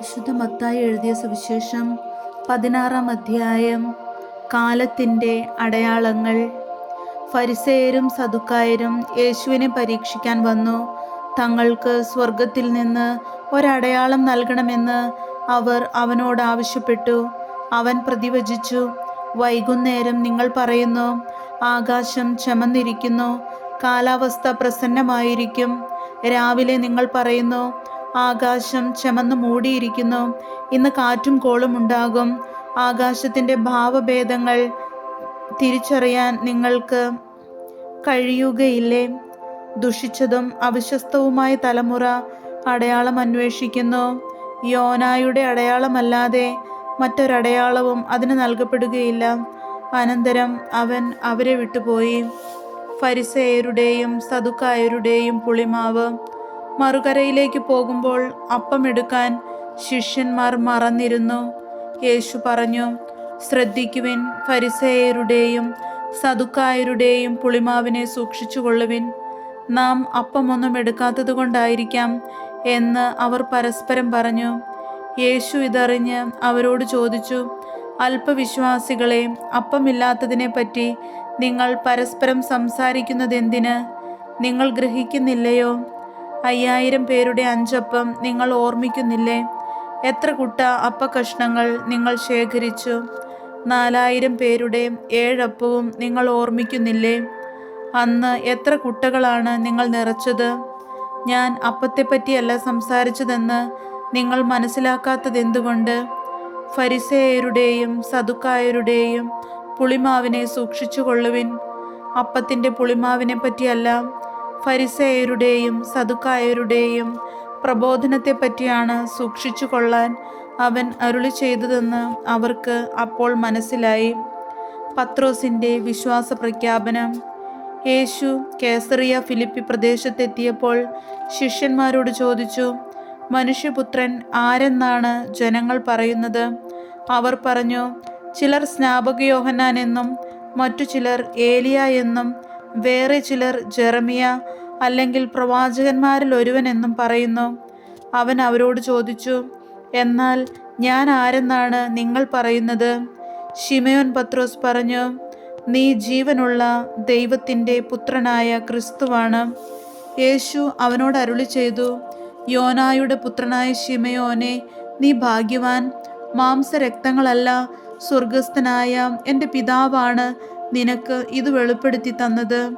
വിശുദ്ധ മത്തായി എഴുതിയ സുവിശേഷം പതിനാറാം അധ്യായം. കാലത്തിന്റെ അടയാളങ്ങൾ. ഫരിസേയരും സതുക്കായരും യേശുവിനെ പരീക്ഷിക്കാൻ വന്നു. തങ്ങൾക്ക് സ്വർഗത്തിൽ നിന്ന് ഒരടയാളം നൽകണമെന്ന് അവർ അവനോട് ആവശ്യപ്പെട്ടു. അവൻ പ്രതിവചിച്ചു വൈകുന്നേരം നിങ്ങൾ പറയുന്നു ആകാശം ചമന്നിരിക്കുന്നു കാലാവസ്ഥ പ്രസന്നമായിരിക്കും. രാവിലെ നിങ്ങൾ പറയുന്നു ആകാശം ചമന്ന് മൂടിയിരിക്കുന്നു. ഇന്ന് കാറ്റും കോളും ഉണ്ടാകും. ആകാശത്തിന്റെ ഭാവഭേദങ്ങൾ തിരിച്ചറിയാൻ നിങ്ങൾക്ക് കഴിയുകയില്ലേ? ദുഷിച്ചതും അവിശ്വസ്തവുമായ തലമുറ അടയാളം അന്വേഷിക്കുന്നു. യോനായുടെ അടയാളമല്ലാതെ മറ്റൊരടയാളവും അതിന് നൽകപ്പെടുകയില്ല. അനന്തരം അവൻ അവരെ വിട്ടുപോയി. ഫരിസേയരുടെയും സതുക്കായരുടെയും പുളിമാവ് മറുകരയിലേക്ക് പോകുമ്പോൾ അപ്പമെടുക്കാൻ ശിഷ്യന്മാർ മറന്നിരുന്നു. യേശു പറഞ്ഞു ശ്രദ്ധിക്കുവിൻ ഫരിസേയരുടെയും സതുക്കായരുടെയും പുളിമാവിനെ സൂക്ഷിച്ചുകൊള്ളുവിൻ. നാം അപ്പമൊന്നും എടുക്കാത്തത് കൊണ്ടായിരിക്കാം എന്ന് അവർ പരസ്പരം പറഞ്ഞു. യേശു ഇതറിഞ്ഞ് അവരോട് ചോദിച്ചു അല്പവിശ്വാസികളെ അപ്പമില്ലാത്തതിനെപ്പറ്റി നിങ്ങൾ പരസ്പരം സംസാരിക്കുന്നതെന്തിന്? നിങ്ങൾ ഗ്രഹിക്കുന്നില്ലയോ? അയ്യായിരം പേരുടെ അഞ്ചപ്പം നിങ്ങൾ ഓർമ്മിക്കുന്നില്ലേ? എത്ര കുട്ട അപ്പകഷ്ണങ്ങൾ നിങ്ങൾ ശേഖരിച്ചു? നാലായിരം പേരുടെ ഏഴപ്പവും നിങ്ങൾ ഓർമ്മിക്കുന്നില്ലേ? അന്ന് എത്ര കുട്ടകളാണ് നിങ്ങൾ നിറച്ചത്? ഞാൻ അപ്പത്തെപ്പറ്റിയല്ല സംസാരിച്ചതെന്ന് നിങ്ങൾ മനസ്സിലാക്കാത്തതെന്തുകൊണ്ട്? ഫരിസേയരുടെയും സതുക്കായരുടെയും പുളിമാവിനെ സൂക്ഷിച്ചു കൊള്ളുവിൻ അപ്പത്തിന്റെ പുളിമാവിനെ പറ്റിയല്ല ഫരിസേയരുടെയും സതുക്കായരുടെയും പ്രബോധനത്തെ പറ്റിയാണ് സൂക്ഷിച്ചു കൊള്ളാൻ അവൻ അരുളി ചെയ്തതെന്ന് അവർക്ക് അപ്പോൾ മനസ്സിലായി. പത്രോസിന്റെ വിശ്വാസ പ്രഖ്യാപനം യേശു കേസറിയ ഫിലിപ്പി പ്രദേശത്തെത്തിയപ്പോൾ ശിഷ്യന്മാരോട് ചോദിച്ചു മനുഷ്യപുത്രൻ ആരെന്നാണ് ജനങ്ങൾ പറയുന്നത്? അവർ പറഞ്ഞു ചിലർ സ്നാപക യോഹന്നാൻ എന്നും മറ്റു ചിലർ ഏലിയ എന്നും വേറെ ചിലർ ജെറമിയ അല്ലെങ്കിൽ പ്രവാചകന്മാരിൽ ഒരുവൻ എന്നും പറയുന്നു. അവൻ അവരോട് ചോദിച്ചു എന്നാൽ ഞാൻ ആരെന്നാണ് നിങ്ങൾ പറയുന്നത്? ഷിമയോൻ പത്രോസ് പറഞ്ഞു നീ ജീവനുള്ള ദൈവത്തിന്റെ പുത്രനായ ക്രിസ്തുവാണ്. യേശു അവനോട് അരുളി ചെയ്തു യോനായുടെ പുത്രനായ ഷിമയോനെ നീ ഭാഗ്യവാൻ. മാംസരക്തങ്ങളല്ല സ്വർഗസ്ഥനായ എന്റെ പിതാവാണ് നിനക്ക് ഇത് വെളിപ്പെടുത്തി തന്നത്.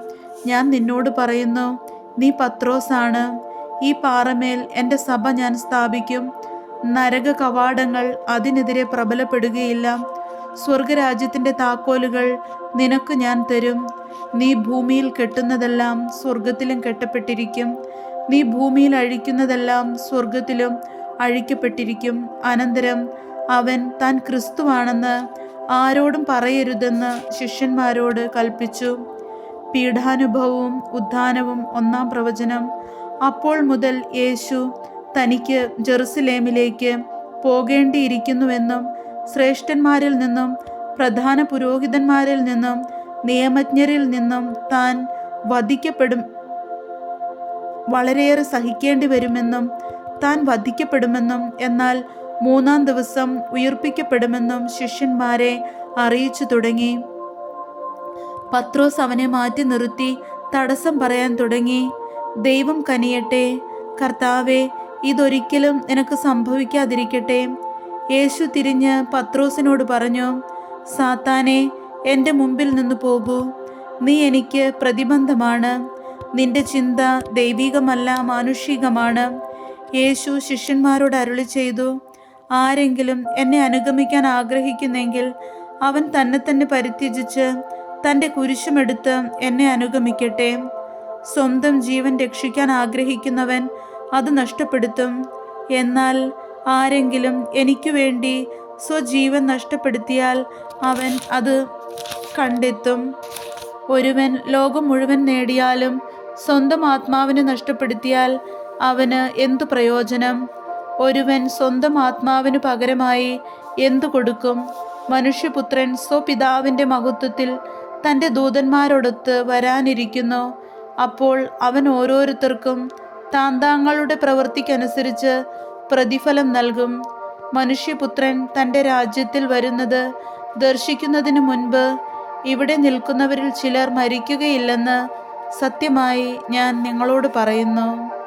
ഞാൻ നിന്നോട് പറയുന്നു നീ പത്രോസാണ്. ഈ പാറമേൽ എന്റെ സഭ ഞാൻ സ്ഥാപിക്കും. നരക കവാടങ്ങൾ അതിനെതിരെ പ്രബലപ്പെടുകയില്ല. സ്വർഗരാജ്യത്തിന്റെ താക്കോലുകൾ നിനക്ക് ഞാൻ തരും. നീ ഭൂമിയിൽ കെട്ടുന്നതെല്ലാം സ്വർഗത്തിലും കെട്ടപ്പെട്ടിരിക്കും. നീ ഭൂമിയിൽ അഴിക്കുന്നതെല്ലാം സ്വർഗത്തിലും അഴിക്കപ്പെട്ടിരിക്കും. അനന്തരം അവൻ താൻ ക്രിസ്തുവാണെന്ന് ആരോടും പറയരുതെന്ന് ശിഷ്യന്മാരോട് കൽപ്പിച്ചു പീഠാനുഭവവും ഉദ്ധാനവും ഒന്നാം പ്രവചനം. അപ്പോൾ മുതൽ യേശു തനിക്ക് ജെറുസലേമിലേക്ക് പോകേണ്ടിയിരിക്കുന്നുവെന്നും ശ്രേഷ്ഠന്മാരിൽ നിന്നും പ്രധാന പുരോഹിതന്മാരിൽ നിന്നും നിയമജ്ഞരിൽ നിന്നും താൻ വധിക്കപ്പെടും വളരെയേറെ സഹിക്കേണ്ടി വരുമെന്നും താൻ വധിക്കപ്പെടുമെന്നും എന്നാൽ മൂന്നാം ദിവസം ഉയർപ്പിക്കപ്പെടുമെന്നും ശിഷ്യന്മാരെ അറിയിച്ചു തുടങ്ങി. പത്രോസ് അവനെ മാറ്റി നിർത്തി തടസ്സം പറയാൻ തുടങ്ങി. ദൈവം കനിയട്ടെ. കർത്താവെ ഇതൊരിക്കലും നിനക്ക് സംഭവിക്കാതിരിക്കട്ടെ. യേശു തിരിഞ്ഞ് പത്രോസിനോട് പറഞ്ഞു സാത്താനെ എന്റെ മുമ്പിൽ നിന്ന് പോകൂ. നീ എനിക്ക് പ്രതിബന്ധമാണ്. നിന്റെ ചിന്ത ദൈവികമല്ല മാനുഷികമാണ്. യേശു ശിഷ്യന്മാരോട് അരുളി ചെയ്തു ആരെങ്കിലും എന്നെ അനുഗമിക്കാൻ ആഗ്രഹിക്കുന്നെങ്കിൽ അവൻ തന്നെ തന്നെ പരിത്യജിച്ച് തന്റെ കുരിശുമെടുത്ത് എന്നെ അനുഗമിക്കട്ടെ. സ്വന്തം ജീവൻ രക്ഷിക്കാൻ ആഗ്രഹിക്കുന്നവൻ അത് നഷ്ടപ്പെടുത്തും. എന്നാൽ ആരെങ്കിലും എനിക്ക് വേണ്ടി സ്വജീവൻ നഷ്ടപ്പെടുത്തിയാൽ അവൻ അത് കണ്ടെത്തും. ഒരുവൻ ലോകം മുഴുവൻ നേടിയാലും സ്വന്തം ആത്മാവിനെ നഷ്ടപ്പെടുത്തിയാൽ അവന് എന്തു പ്രയോജനം? ഒരുവൻ സ്വന്തം ആത്മാവിന് പകരമായി എന്തു കൊടുക്കും? മനുഷ്യപുത്രൻ സ്വപിതാവിന്റെ മഹത്വത്തിൽ തന്റെ ദൂതന്മാരോടൊത്ത് വരാനിരിക്കുന്നു. അപ്പോൾ അവൻ ഓരോരുത്തർക്കും താന്താങ്ങളുടെ പ്രവൃത്തിക്കനുസരിച്ച് പ്രതിഫലം നൽകും. മനുഷ്യപുത്രൻ തന്റെ രാജ്യത്തിൽ വരുന്നത് ദർശിക്കുന്നതിന് മുൻപ് ഇവിടെ നിൽക്കുന്നവരിൽ ചിലർ മരിക്കുകയില്ലെന്ന് സത്യമായി ഞാൻ നിങ്ങളോട് പറയുന്നു.